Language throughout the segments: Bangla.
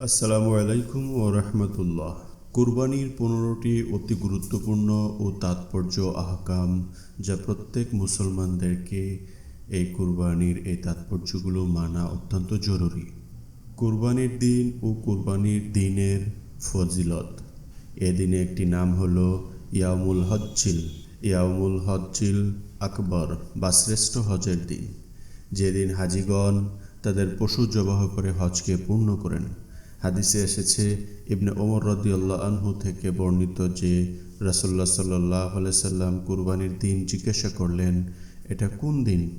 আসসালামু আলাইকুম ও রহমতুল্লাহ। কুরবানির পনেরোটি অতি গুরুত্বপূর্ণ ও তাৎপর্য আহকাম যা প্রত্যেক মুসলমানদেরকে এই কুরবানির এই তাৎপর্যগুলো মানা অত্যন্ত জরুরি। কুরবানির দিন ও কুরবানির দিনের ফজিলত। এদিনে একটি নাম হলো ইয়ামুল হজ্জিল। ইয়ামুল হজ্জিল আকবর বা শ্রেষ্ঠ হজের দিন। যেদিন হাজিগণ তাদের পশু জবাহ করে হজকে পূর্ণ করেন। হাদিসে এসেছে, ইবনে ওমর রদিউল্লাহ আনহু থেকে বর্ণিত যে রাসুল্লাহ সাল্লাহ সাল্লাম কুরবানির দিন জিজ্ঞাসা করলেন, এটা কোন দিন?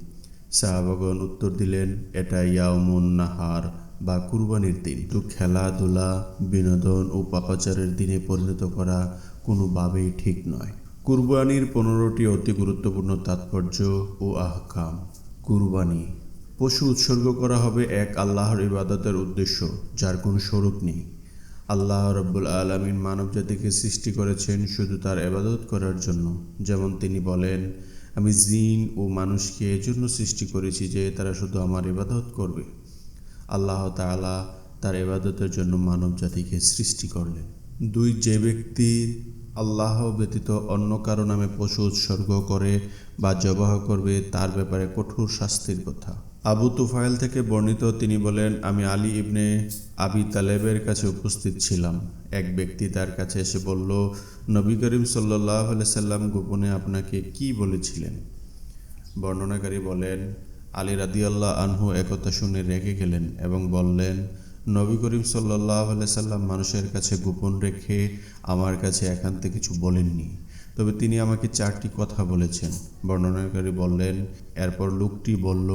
সাহাবাগণ উত্তর দিলেন, এটা ইয়াউমুন নাহার বা কুরবানির দিন। তো খেলাধুলা, বিনোদন ও পাপাচারের দিনে পরিণত করা কোনোভাবেই ঠিক নয়। কুরবানির পনেরোটি অতি গুরুত্বপূর্ণ তাৎপর্য ও আহকাম। কুরবানি পশু উৎসর্গ করা হবে এক আল্লাহর ইবাদতের উদ্দেশ্য, যার কোনো স্বরূপ নেই। আল্লাহ রব্বুল আলমিন মানবজাতিকে সৃষ্টি করেছেন শুধু তার এবাদত করার জন্য। যেমন তিনি বলেন, আমি জিন ও মানুষকে এজন্য সৃষ্টি করেছি যে তারা শুধু আমার ইবাদত করবে। আল্লাহ তাআলা তার এবাদতের জন্য মানব জাতিকে সৃষ্টি করলেন। দুই, যে ব্যক্তি আল্লাহ ব্যতীত অন্য কারও নামে পশু উৎসর্গ করে বা জবাহ করবে, তার ব্যাপারে কঠোর শাস্তির কথা। আবু তুফাইল থেকে বর্ণিত তিনি বলেন, আমি আলী ইবনে আবি তালেবের কাছে উপস্থিত ছিলাম। এক ব্যক্তি তার কাছে এসে বলল, নবী করিম সাল্লাহ সাল্লাম গোপনে আপনাকে কি বলেছিলেন? বর্ণনাকারী বলেন, আলী রাদিয়াল্লাহ আনহু একথা শুনে রেগে গেলেন এবং বললেন, নবী করিম সাল্লাহ সাল্লাম মানুষের কাছে গোপন রেখে আমার কাছে একান্তে কিছু বলেননি। তবে তিনি আমাকে চারটি কথা বলেছেন। বর্ণনাকারী বললেন, এরপর লোকটি বলল,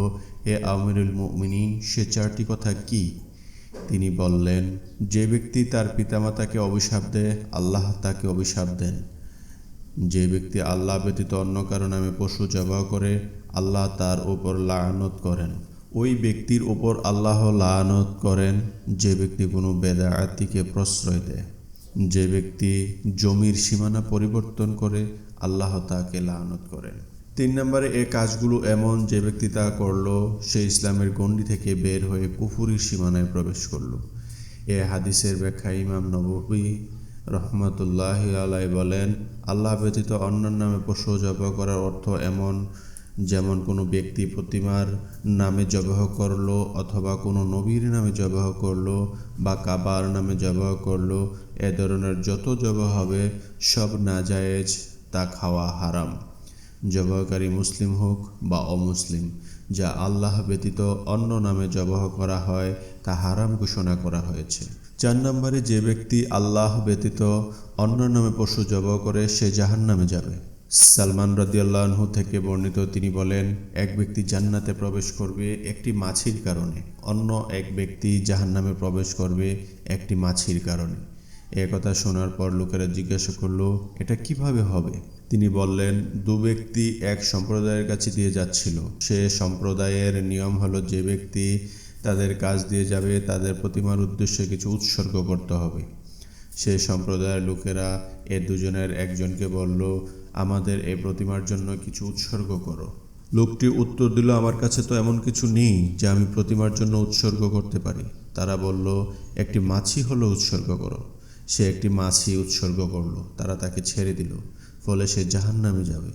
হে আমিরুল মুমিনিন, সে চারটি কথা কি? তিনি বললেন, যে ব্যক্তি তার পিতামাতাকে অভিশাপ দেয়, আল্লাহ তাকে অভিশাপ দেন। যে ব্যক্তি আল্লাহ ব্যতীত অন্য কারও নামে পশু জবাহ করে, আল্লাহ তার ওপর লায়নত করেন। ওই ব্যক্তির ওপর আল্লাহ লায়নত করেন, যে ব্যক্তি কোনো বেদায়াতিকে প্রশ্রয় দেয়। যে ব্যক্তি জমির সীমানা পরিবর্তন করে আল্লাহ তাকে লায়নত করেন। তিন নম্বরে, এ কাজগুলো এমন যে ব্যক্তি তা করল, সে ইসলামের গণ্ডি থেকে বের হয়ে কুফুরির সীমানায় প্রবেশ করল। এ হাদিসের ব্যাখ্যা ইমাম নবী রহমতুল্লাহ আলাই বলেন, আল্লাহ ব্যতীত অন্যান্য নামে পশু জবাহ করার অর্থ এমন যেমন কোনো ব্যক্তি প্রতিমার নামে জবাহ করল অথবা কোনো নবীর নামে জবাহ করল বা কাবার নামে জবাহ করল, এ ধরনের যত জবাহ হবে সব না নাজায়েজ তা খাওয়া হারাম। জবাহকারী মুসলিম হোক বা অমুসলিম, যা আল্লাহ ব্যতীত অন্য নামে জবাহ করা হয়, তা হারাম ঘোষণা করা হয়েছে। চার নম্বরে যে ব্যক্তি আল্লাহ ব্যতীত অন্য নামে পশু জবাহ করে, সে জাহান নামে যাবে। সালমান রদিয়াল্লাহু থেকে বর্ণিত তিনি বলেন, এক ব্যক্তি জান্নাতে প্রবেশ করবে একটি মাছির কারণে, অন্য এক ব্যক্তি জাহান্নামে প্রবেশ করবে একটি মাছির কারণে। এ কথা শোনার পর লোকেরা জিজ্ঞাসা করল, এটা কীভাবে হবে? তিনি বললেন, দু ব্যক্তি এক সম্প্রদায়ের কাছে দিয়ে যাচ্ছিল। সে সম্প্রদায়ের নিয়ম হলো, যে ব্যক্তি তাদের কাজ দিয়ে যাবে, তাদের প্রতিমার উদ্দেশ্যে কিছু উৎসর্গ করতে হবে। সে সম্প্রদায়ের লোকেরা এ দুজনের একজনকে বলল আমাদের এই প্রতিমার জন্য কিছু উৎসর্গ করো। লোকটি উত্তর দিল, আমার কাছে তো এমন কিছু নেই যে আমি প্রতিমার জন্য উৎসর্গ করতে পারি। তারা বলল, একটি মাছি হলো উৎসর্গ করো। সে একটি মাছি উৎসর্গ করল, তারা তাকে ছেড়ে দিল, ফলে সে জাহান নামে যাবে।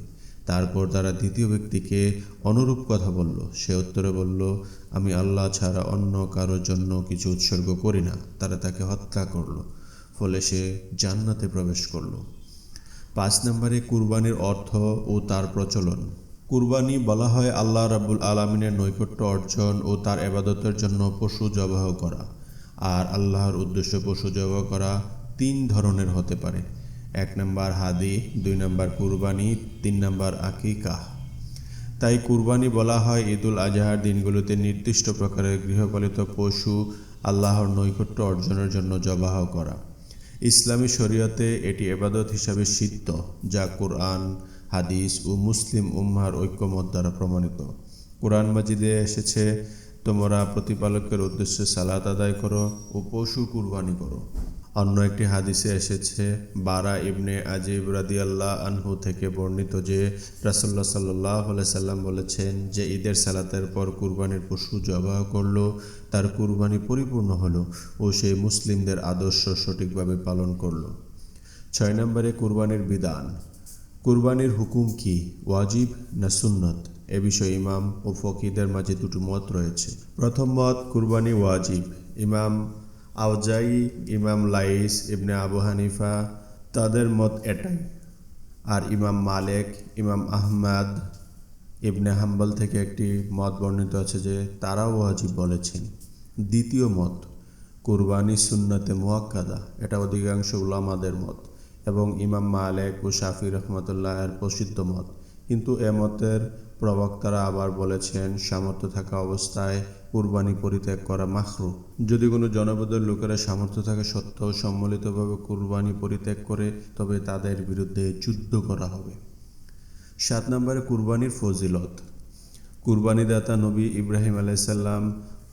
তারপর তারা দ্বিতীয় ব্যক্তিকে অনুরূপ কথা বলল। সে উত্তরে বলল, আমি আল্লাহ ছাড়া অন্য কারোর জন্য কিছু উৎসর্গ করি না। তারা তাকে হত্যা করল, ফলে সে জান্নাতে প্রবেশ করল। পাঁচ নম্বরে কুরবানির অর্থ ও তার প্রচলন। কুরবানি বলা হয় আল্লাহ রাবুল আলমিনের নৈকট্য অর্জন ও তার এবাদতের জন্য পশু জবাহ করা। আর আল্লাহর উদ্দেশ্য পশু জবাহ করা তিন ধরনের হতে পারে। এক নম্বর হাদি, দুই নম্বর কুরবানি, তিন নম্বর আকিকাহ তাই কুরবানি বলা হয় ঈদুল আজহার দিনগুলোতে নির্দিষ্ট প্রকারের গৃহপালিত পশু আল্লাহর নৈকট্য অর্জনের জন্য জবাহ করা। ইসলামী শরীয়তে এটি এবাদত হিসাবে সিদ্ধ, যা কোরআন, হাদিস ও মুসলিম উম্মার ঐক্যমত দ্বারা প্রমাণিত। কোরআন মাজিদে এসেছে, তোমরা প্রতিপালকের উদ্দেশ্যে সালাত আদায় করো ও পশু কুরবানি করো। অন্য একটি হাদিসে এসেছে, বারা ইবনে আজিব রাদিয়াল্লাহ আনহু থেকে বর্ণিত যে রাসুল্লাহ সাল্লাহ সাল্লাম বলেছেন যে ঈদের সালাতের পর কুরবানির পশু জবাহ করল, তার কুরবানি পরিপূর্ণ হলো ও সে মুসলিমদের আদর্শ সঠিকভাবে পালন করল। ছয় নম্বরে কুরবানির বিধান, কুরবানির হুকুম কি, ওয়াজিব না সুন্নত? এ বিষয়ে ইমাম ও ফকিদের মাঝে দুটো মত রয়েছে। প্রথম মত, কুরবানি ওয়াজিব। ইমাম আওজাই, ইমাম লাইস, ইবনে আবু হানিফা, তাদের মত এটাই। আর ইমাম মালেক, ইমাম আহমাদ ইবনে হাম্বল থেকে একটি মত বর্ণিত আছে যে তারাও ওয়াজিব বলেছেন। দ্বিতীয় মত, কুরবানি সুন্নতে মোয়াক্কাদা, এটা অধিকাংশ উলামাদের মত এবং ইমাম মালেক ও শাফি রহমতুল্লাহ এর প্রসিদ্ধ মত। কিন্তু এ মতের প্রবক্তারা আবার বলেছেন, সামর্থ্য থাকা অবস্থায় কুরবানি পরিত্যাগ করা মাখরু। যদি কোনো জনপদের লোকেরা সামর্থ্য থাকা সত্ত্বেও সম্মিলিতভাবে কুরবানি পরিত্যাগ করে, তবে তাদের বিরুদ্ধে যুদ্ধ করা হবে। সাত নম্বরে কুরবানির ফজিলত। কুরবানিদাতা নবী ইব্রাহিম আলাইসাল্লাম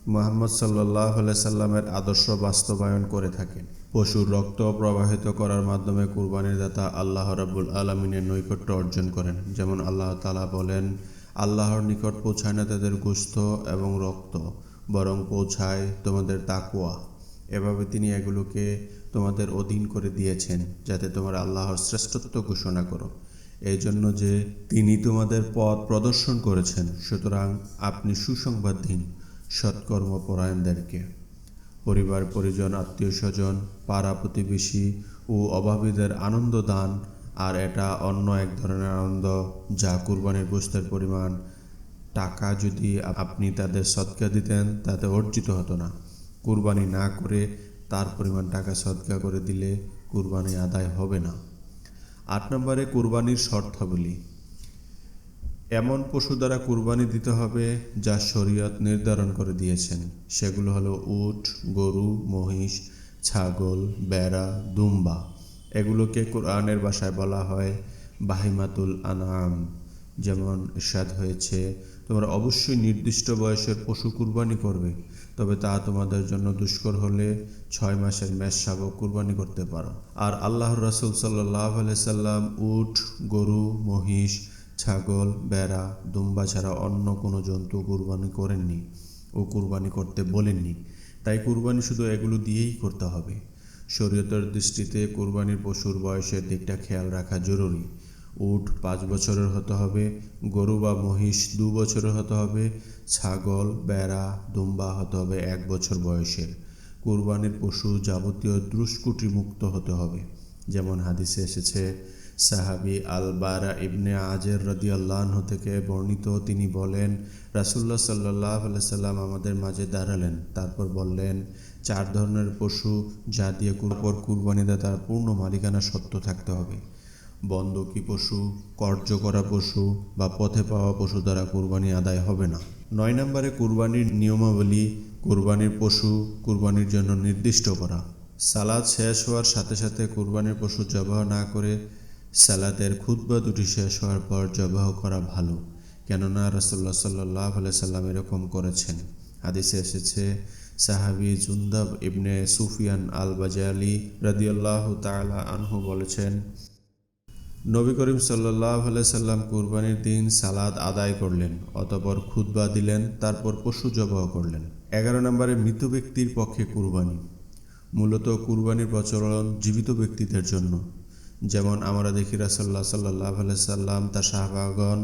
মোহাম্মদ সাল্লাহ সাল্লামের আদর্শ বাস্তবায়ন করে থাকেন। পশুর রক্ত প্রবাহিত করার মাধ্যমে কুরবানির দাতা আল্লাহ রাবুল আলমিনের নৈকট্য অর্জন করেন। যেমন আল্লাহ তালা বলেন, আল্লাহর নিকট পৌঁছায় না তাদের গোস্ত এবং রক্ত, বরং পৌঁছায় তোমাদের তাকুয়া এভাবে তিনি এগুলোকে তোমাদের অধীন করে দিয়েছেন, যাতে তোমরা আল্লাহর শ্রেষ্ঠত্ব ঘোষণা করো। এই জন্য যে তিনি তোমাদের পথ প্রদর্শন করেছেন, সুতরাং আপনি সুসংবাদ দিন সৎকর্মপরায়ণদেরকে। পরিবার, পরিজন, আত্মীয় স্বজন, পাড়া প্রতিবেশী ও অভাবীদের আনন্দ দান, আর এটা অন্য এক ধরনের আনন্দ যা কুরবানির গোস্তের পরিমাণ। টাকা যদি আপনি তাদের সৎকা দিতেন, তাতে অর্জিত হতো না। কুরবানি না করে তার পরিমাণ টাকা সৎকা করে দিলে কুরবানি আদায় হবে না। আট নম্বরে কুরবানির শর্তাবলী। এমন পশু দ্বারা কুরবানি দিতে হবে যা শরীয়ত নির্ধারণ করে দিয়েছেন। সেগুলো হলো উট, গরু, মহিষ, ছাগল, বেড়া, দুম্বা। এগুলোকে কোরআনের ভাষায় বলা হয় বাহিমাতুল আনাম যেমন ইরশাদ হয়েছে, তোমরা অবশ্যই নির্দিষ্ট বয়সের পশু কুরবানি করবে, তবে তা তোমাদের জন্য দুষ্কর হলে ছয় মাসের মেষ শাবক কুরবানি করতে পারো। আর আল্লাহর রাসুল সাল্লাহ সাল্লাম উট, গরু, মহিষ ছাগল, বেড়া, দুম্বা ছাড়া অন্য কোনো জন্তু কুরবানি করেননি ও কুরবানি করতে বলেননি। তাই কুরবানি শুধু এগুলো দিয়েই করতে হবে। শরীয়তের দৃষ্টিতে কুরবানির পশুর বয়সের দিকটা খেয়াল রাখা জরুরি। উট পাঁচ বছরের হতে হবে, গরু বা মহিষ দু বছরের হতে হবে, ছাগল, বেড়া, দুম্বা হতে হবে এক বছর বয়সের। কুরবানির পশু যাবতীয় দ্রুষ্কুটি মুক্ত হতে হবে। যেমন হাদিসে এসেছে সাহাবি আল বারা ইবনে আজের রদি আল্লাহ থেকে বর্ণিত, তিনি বলেন রাসুল্লাহ সাল্লাহ সাল্লাম আমাদের মাঝে দাঁড়ালেন। তারপর বললেন, চার ধরনের পশু, যা দিয়ে পর কুরবানিদাতার পূর্ণ মালিকানা সত্য থাকতে হবে। বন্ধকি পশু, কর্য করা পশু বা পথে পাওয়া পশু দ্বারা কুরবানি আদায় হবে না। নয় নম্বরে কুরবানির নিয়মাবলী, কুরবানির পশু কুরবানির জন্য নির্দিষ্ট করা। সালাদ শেষ হওয়ার সাথে সাথে কুরবানির পশু জবাহ না করে সালাদের খুদ্া দুটি শেষ হওয়ার পর জবাহ করা ভালো, কেননা রসল্লা সাল্লাহ সাল্লাম এরকম করেছেন। হাদিসে এসেছে, সাহাবি জুন্দাব ইবনে সুফিয়ান আল বাজালি রাদিয়াল্লাহ তালা আনহু বলেছেন, নবী করিম সাল্লাহ সাল্লাম কুরবানির দিন সালাদ আদায় করলেন, অতপর খুদ্া দিলেন, তারপর পশু জবাহ করলেন। এগারো নম্বরে মৃত ব্যক্তির পক্ষে কুরবানি। মূলত কুরবানির প্রচলন জীবিত ব্যক্তিদের জন্য। যেমন আমরা দেখি রাসাল্লাহ সাল্লাহ সাল্লাম, তার শাহবাগন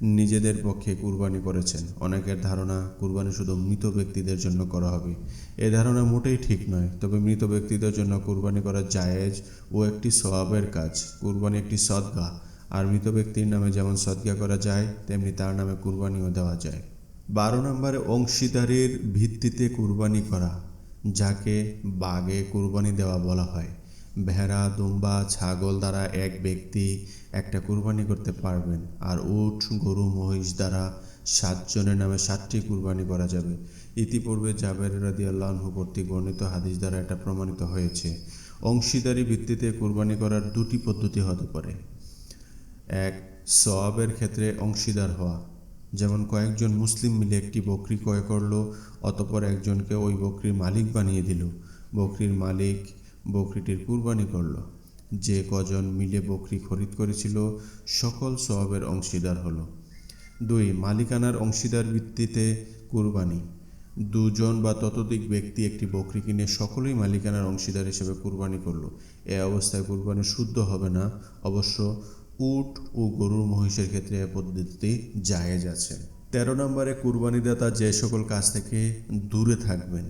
নিজেদের পক্ষে কুরবানি করেছেন। অনেকের ধারণা কুরবানি শুধু মৃত ব্যক্তিদের জন্য করা হবে। এ ধারণা মোটেই ঠিক নয়, তবে মৃত ব্যক্তিদের জন্য কুরবানি করা জায়েজ ও একটি সবাবের কাজ। কুরবানি একটি সদ্গা, আর মৃত ব্যক্তির নামে যেমন সদ্গা করা যায়, তেমনি তার নামে কুরবানিও দেওয়া যায়। বারো নম্বরে অংশীদারির ভিত্তিতে কুরবানি করা, যাকে বাগে কুরবানি দেওয়া বলা হয়। ভেড়া দুম্বা, ছাগল দ্বারা এক ব্যক্তি একটা কুরবানি করতে পারবেন। আর উট, গরু, মহিষ দ্বারা সাতজনের নামে সাতটি কুরবানি করা যাবে। ইতিপূর্বে জাবের রাদি আল্লাহন কর্তৃক বর্ণিত হাদিস দ্বারা এটা প্রমাণিত হয়েছে। অংশীদারি ভিত্তিতে কুরবানি করার দুটি পদ্ধতি হতে পারে। এক, সওয়াবের ক্ষেত্রে অংশীদার হওয়া। যেমন কয়েকজন মুসলিম মিলে একটি বকরি ক্রয় করল, অতপর একজনকে ওই বকরির মালিক বানিয়ে দিল। বকরির মালিক বকরিটির কুরবানি করল। যে কজন মিলে বকরি খরিদ করেছিল, সকল সওয়াবের অংশীদার হলো। দুই, মালিকানার অংশীদার ভিত্তিতে কুরবানি। দুজন বা ততোধিক ব্যক্তি একটি বকরি কিনে সকলেই মালিকানার অংশীদার হিসেবে কুরবানি করল। এ অবস্থায় কুরবানি শুদ্ধ হবে না। অবশ্য উট ও গরুর মহিষের ক্ষেত্রে এ পদ্ধতি জায়েজ আছে। তেরো নম্বরে কুরবানিদাতা যে সকল কাজ থেকে দূরে থাকবেন।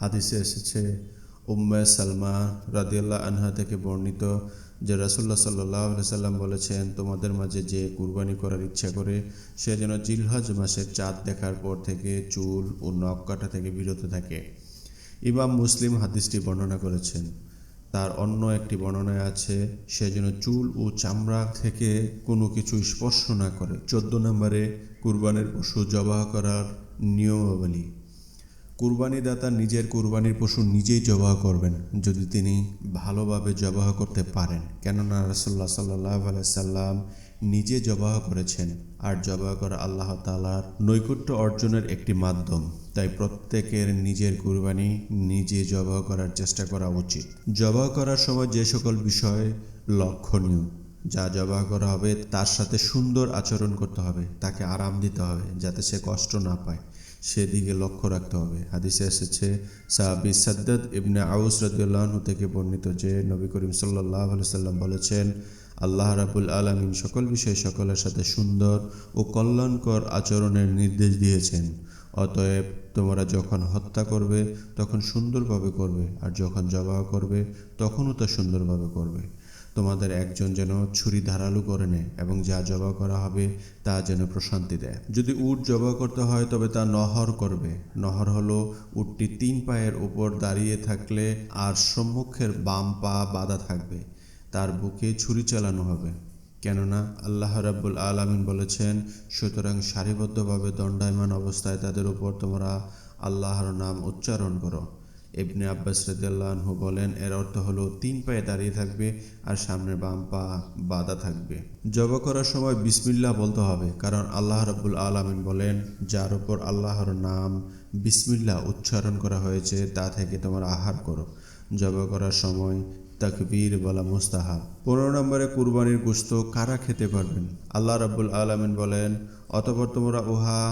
হাদিসে এসেছে উম্মে সালমা রাদিয়াল্লাহ আনহা থেকে বর্ণিত যে রাসুল্লাহ সাল্লাহ সাল্লাম বলেছেন, তোমাদের মাঝে যে কুরবানি করার ইচ্ছা করে, সে যেন জিলহজ মাসের চাঁদ দেখার পর থেকে চুল ও নখ কাটা থেকে বিরত থাকে। ইমাম মুসলিম হাদিসটি বর্ণনা করেছেন। তার অন্য একটি বর্ণনায় আছে, সে যেন চুল ও চামড়া থেকে কোনো কিছু স্পর্শ না করে। চোদ্দ নম্বরে, কুরবানির পশু জবাহ করার নিয়মাবলী। কুরবানিদাতা নিজের কুরবানির পশু নিজেই জবাহ করবেন, যদি তিনি ভালোভাবে জবাহ করতে পারেন। কেননা রাসুল্লাহ সাল্লাহ সাল্লাম নিজে জবাহ করেছেন, আর জবাহ করা আল্লাহ তালার নৈকট্য অর্জনের একটি মাধ্যম। তাই প্রত্যেকের নিজের কুরবানি নিজে জবাহ করার চেষ্টা করা উচিত। জবাহ করার সময় যে সকল বিষয় লক্ষণীয় যা জবাহ করা হবে, তার সাথে সুন্দর আচরণ করতে হবে, তাকে আরাম দিতে হবে, যাতে সে কষ্ট না পায়। সেদিকে লক্ষ্য রাখতে হবে। হাদিসে এসেছে, সাহাবি সাদ্দাদ ইবনে আউস রদুল্লাহ থেকে বর্ণিত যে নবী করিম সাল্লাহ সাল্লাম বলেছেন, আল্লাহ রাবুল আলমিন সকল বিষয়ে সকলের সাথে সুন্দর ও কল্যাণকর আচরণের নির্দেশ দিয়েছেন। অতএব তোমরা যখন হত্যা করবে, তখন সুন্দরভাবে করবে, আর যখন জবাহ করবে, তখনও তা সুন্দরভাবে করবে। তোমাদের একজন যেন ছুরি ধারালো করে নেয় এবং যা জবা করা হবে তা যেন প্রশান্তি দেয়। যদি উট জবা করতে হয়, তবে তা নহর করবে। নহর হলো উটটি তিন পায়ের উপর দাঁড়িয়ে থাকলে আর সম্মুখের বাম পা বাঁধা থাকবে। তার বুকে ছুরি চালানো হবে। কেননা আল্লাহ রাব্বুল আলামিন বলেছেন, সুতরাং সারিবদ্ধভাবে দণ্ডায়মান অবস্থায় তাদের উপর তোমরা আল্লাহর নাম উচ্চারণ করো। ইবনে আব্বাস রাদিয়াল্লাহু বলেন, এর অর্থ হলো তিন পায়ে দাঁড়িয়ে থাকবে আর সামনের বাম পা বাঁধা থাকবে। জব করার সময় বিসমিল্লাহ বলতে হবে, কারণ আল্লাহ রাব্বুল আলামিন বলেন, যার উপর আল্লাহর নাম বিসমিল্লাহ উচ্চারণ করা হয়েছে, তা থেকে তোমরা আহার করো। জব করার সময় তাকবীর বলা মুস্তাহাব। পনেরো নম্বরে কুরবানির গোস্ত কারা খেতে পারবেন? আল্লাহ রাব্বুল আলামিন বলেন, অতপর তোমরা উহা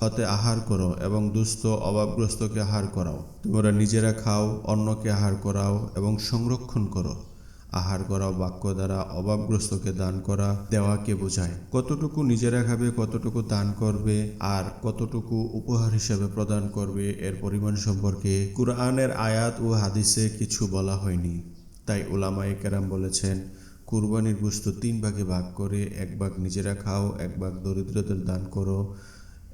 হতে আহার করো এবং দুস্থ অভাবগ্রস্তকে আহার করাও। তোমরা নিজেরা খাও, অন্যকে আহার করাও এবং সংরক্ষণ করো। আহার করা বাক্য দ্বারা অভাবগ্রস্তকে দান করা দেওয়াকে বোঝায়। কতটুকু নিজেরা খাবে, কতটুকু দান করবে, আর কতটুকু উপহার হিসেবে প্রদান করবে, এর পরিমাণ সম্পর্কে কুরআনের আয়াত ও হাদিসে কিছু বলা হয়নি। তাই ওলামায়ে কেরাম বলেছেন, কুরবানির বস্তু তিন ভাগে ভাগ করে, এক ভাগ নিজেরা খাও, এক ভাগ দরিদ্রদের দান করো।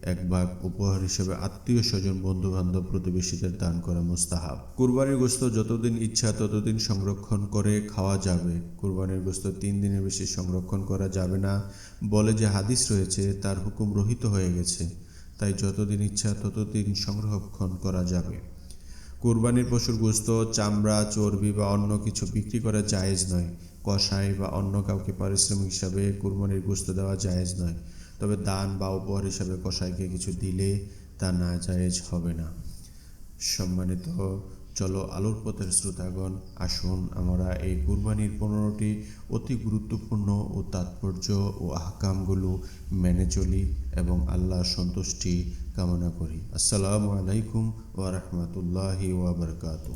এক ভাগ উপহার হিসেবে আত্মীয় স্বজন বন্ধু বান্ধব প্রতিবেশীদের দান করা মুস্তাহাব। কুরবানির গোস্ত যতদিন ইচ্ছা ততদিন সংরক্ষণ করে খাওয়া যাবে। কুরবানির গোস্ত তিন দিনের বেশি সংরক্ষণ করা যাবে না বলে যে হাদিস রয়েছে, তার হুকুম রহিত হয়ে গেছে। তাই যতদিন ইচ্ছা ততদিন সংরক্ষণ করা যাবে। কুরবানির পশুর গোস্ত, চামড়া, চর্বি বা অন্য কিছু বিক্রি করা জায়েজ নয়। কষাই বা অন্য কাউকে পারিশ্রমিক হিসাবে কুরবানির গোস্ত দেওয়া জায়েজ নয়। তবে দান বা উপহার হিসাবে কষাইকে কিছু দিলে তা না জায়েজ হবে না। সম্মানিত, চলো আলোর পথের শ্রোতাগণ, আসুন আমরা এই কুরবানির পনেরোটি অতি গুরুত্বপূর্ণ ও তাৎপর্য ও আহকামগুলো মেনে চলি এবং আল্লাহর সন্তুষ্টি কামনা করি। আসসালামু আলাইকুম ওয়া বারাকাতুহু।